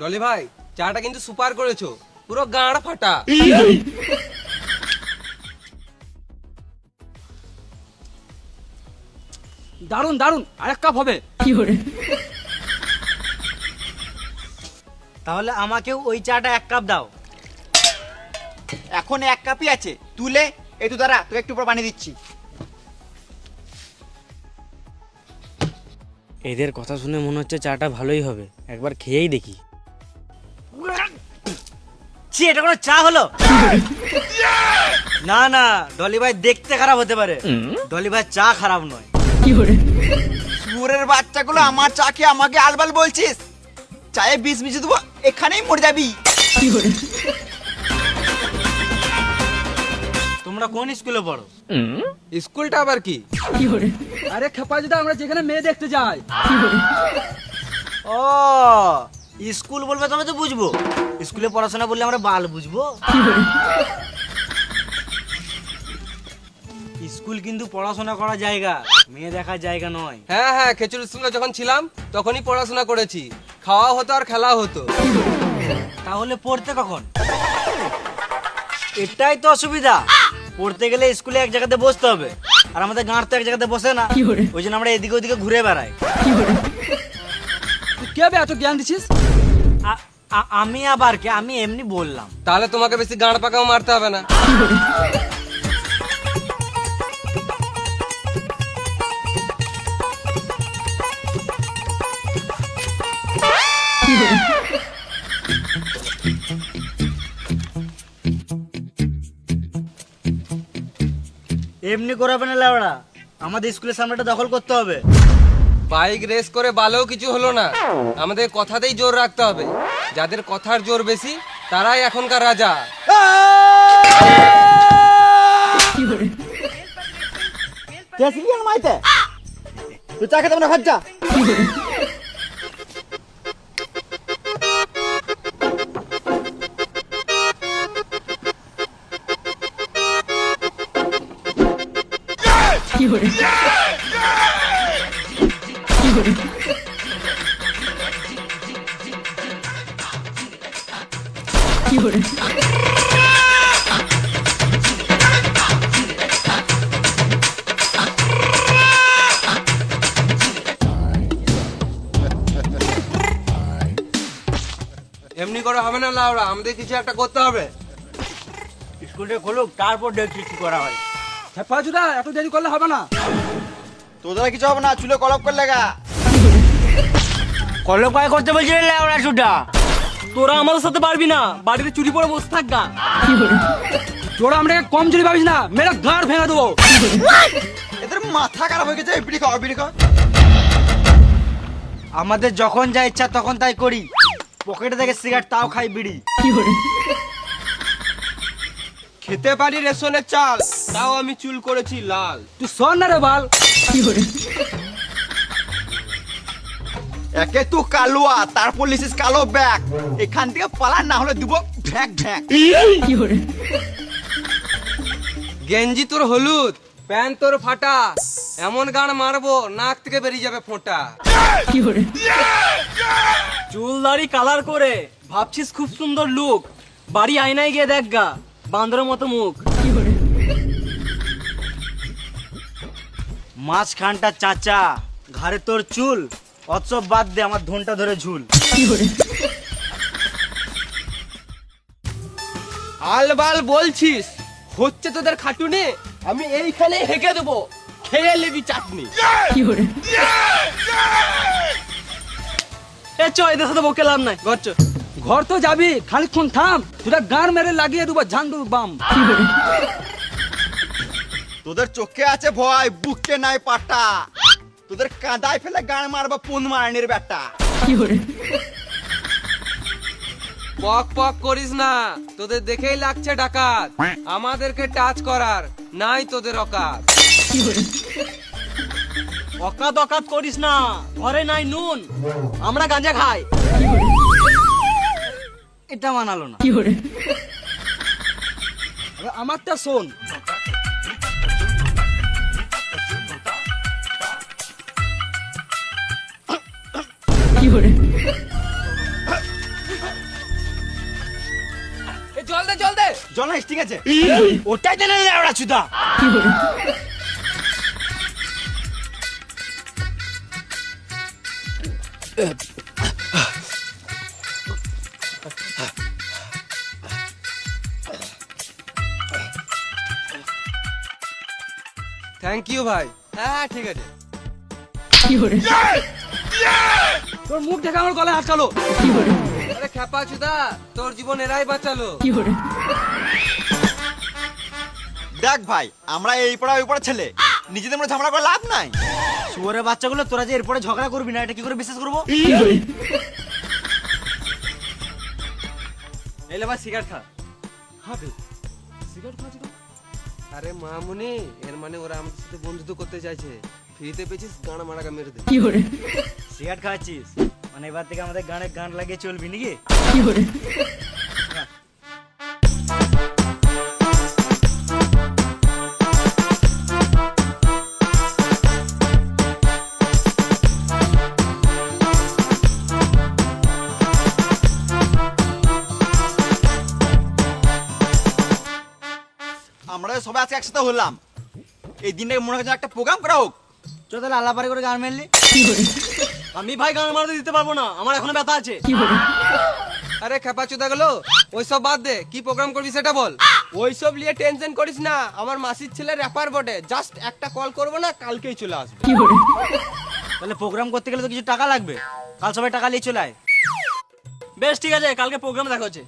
ডলি ভাই চাটা কিন্তু সুপার করেছ। পুরো গাঁড় ফাটা। দারুণ দারুণ আরেক কাপ হবে। তাহলে আমাকেও ওই চাটা এক কাপ দাও। এখন এক কাপই আছে। তুলে এই তো দাঁড়া তোকে একটু পর বানিয়ে দিচ্ছি। এদের কথা শুনে মনে হচ্ছে চাটা ভালোই হবে। একবার খেয়েই দেখি। ছি এটা কোনো চা হলো? না না ডলি ভাই দেখতে খারাপ হতে পারে। ডলি ভাই চা খারাপ নয়। সুরের বাচ্চাগুলো আমার চা খেয়ে আমাকে আলবাল বলছিস? চায়ে বিষ মিশে দেবো এখানেই মরে যাবি। তোমরা কোন স্কুলে পড়ো? স্কুলটা আবার কি? আরে খেপা যেটা আমরা যেখানে মেয়ে দেখতে যাই। ও স্কুল বলবে তবে তো বুঝব। স্কুলে পড়াশোনা বললে আমরা বাল বুঝব। স্কুল কিন্তু পড়াশোনা করা জায়গা মেয়ে দেখার জায়গা নয়। হ্যাঁ হ্যাঁ খেচুর স্কুলে যখন ছিলাম তখনই পড়াশোনা করেছি। খাওয়া হতো আর খেলা হতো। তাহলে পড়তে কখন? এটাই তো অসুবিধা। পড়তে গেলে স্কুলে এক জায়গাতে বসতে হবে। আর আমাদের গাঁট তো এক জায়গাতে বসে না। ওই জন্য আমরা এদিকে ওদিকে ঘুরে বেড়াই। তুই কে এত জ্ঞান দিছিস? আমি আবার কে? আমি এমনি বললাম। তাহলে তোমাকে বেশি গাঁড় পাকাও মারতে হবে না। এমনি করাবে না লাউড়া আমাদের স্কুলের সামনেটা দখল করতে হবে। বাইক রেস করে বালেও কিছু হলো না। আমাদের কথাতেই জোর রাখতে হবে। যাদের কথার জোর বেশি, তারাই এখনকার রাজা। মাইতে এমনি করে হবে না লাউরা। আমাদের কিছু একটা করতে হবে। স্কুলটা খুলুক তারপর দেখছি কি করা হয়। খেপা জুড়া এত দেরি করলে হবে না। তোদের কিছু হবে না চুলে কলপ করলে লাগা কলম কায় করতে বলছি রে লাউড়া সুটা তোরা আমাদের সাথে পারবি না বাড়িতে চুরি পরে বসে থাক গা। তোরা আমরা কম চুরি পাবিস না মেরে গাঁড় ভেঙে দেবো। এদের মাথা খারাপ হয়ে গেছে বিড়ি খাওয়া বিড়ি খাওয়া আমাদের যখন যা ইচ্ছা তখন তাই করি। পকেটে থেকে সিগারেট তাও খাই বিড়ি। খেতে পারি রেশনের চাল তাও আমি চুল করেছি লাল। তুই শোন না রে বাল। একে তুই কালুয়া তারপর লিসিস কালো ব্যাগ। এখান থেকে পালা না হলে দিব ভ্যাক ভ্যাক গেঞ্জি তোর হলুদ, প্যান্ট তোর ফাটা। এমন গান মারবো, নাক থেকে বেরিয়ে যাবে ফোঁটা। চুল দাড়ি কালার করে, ভাবছিস খুব সুন্দর লুক বাড়ি আয়নায় গিয়ে দেখ গা, বান্দরের মতো মুখ। মাঝখানটা চাচা, ঘাড়ে তোর চুল। অৎসব বাদ দে আমার ধনটা ধরে ঝুল। আলবাল বলছিস হচ্ছে তোদের খাটুনে? আমি এইখানে হেঁকে দেবো খেয়ে নেবি চাটনি। এ চ এদের সাথে বকে লাভ নাই ঘর চ। ঘর তো যাবি খানিক্ষণ থাম তোরা গান মেরে লাগিয়ে দেবো ঝান্ডু বাম। তোদের চোখে আছে ভয় বুকে নাই পাটা। তোদের কাদায় ফেলে গান মারবো পুন মারানির বেটা পক পক করিস না তোদের দেখেই লাগছে ডাকাত আমাদেরকে টাচ করার নাই তোদের অকাত অকাত অকাত করিস না ঘরে নাই নুন আমরা গাঁজা খাই এটা মানালো না আমারটা শোন জল দে জল দে। জল না ঠিক আছে। ওটাই দেন ওরা চুদা। থ্যাংক ইউ ভাই। হ্যাঁ হ্যাঁ ঠিক আছে। তোর মুখ দেখে আমার গলায় আটকালো আরে খেপা চুদা তোর জীবন এরাই বাঁচালো। দেখ ভাই আমরা এই পড়া ওই পড়া ছেলে। নিজেদের মধ্যে ঝামেলা করে লাভ নাই। শুয়ারের বাচ্চাগুলো তোরা যে এরপরে ঝগড়া করবি না এটা কি করে বিশ্বাস করব? এলে ভাই সিগারেট খা। হবে সিগারেট খাচ্ছি আরে মামুনি এর মানে ওরা আমাদের সাথে বন্ধুত্ব করতে চাইছে। ফ্রিতে পেয়েছিস গানা মারাকা মেরে দে কি করে? সিগারেট খাওয়াচ্ছিস মানে এবার থেকে আমাদের গানে গান লাগিয়ে চলবি নাকি? কি করে? আমরা সবাই আজকে একসাথে হলাম। এই দিনটাকে মনে হচ্ছে একটা প্রোগ্রাম করা হোক। চল তাহলে আল্লাপারে করে গান মেনলি আমি ভাই গান মারতে দিতে পারব না আমার এখনও ব্যথা আছে। আরে খেপা চুদা গেলো ওইসব বাদ দে কি প্রোগ্রাম করবি সেটা বল। ওইসব নিয়ে টেনশন করিস না আমার মাসির ছেলে র্যাপার বটে জাস্ট একটা কল করব না কালকেই চলে আসবে। তাহলে প্রোগ্রাম করতে গেলে তো কিছু টাকা লাগবে কাল সবাই টাকা নিয়ে চলে আয়। বেশ ঠিক আছে কালকে প্রোগ্রাম দেখা হচ্ছে।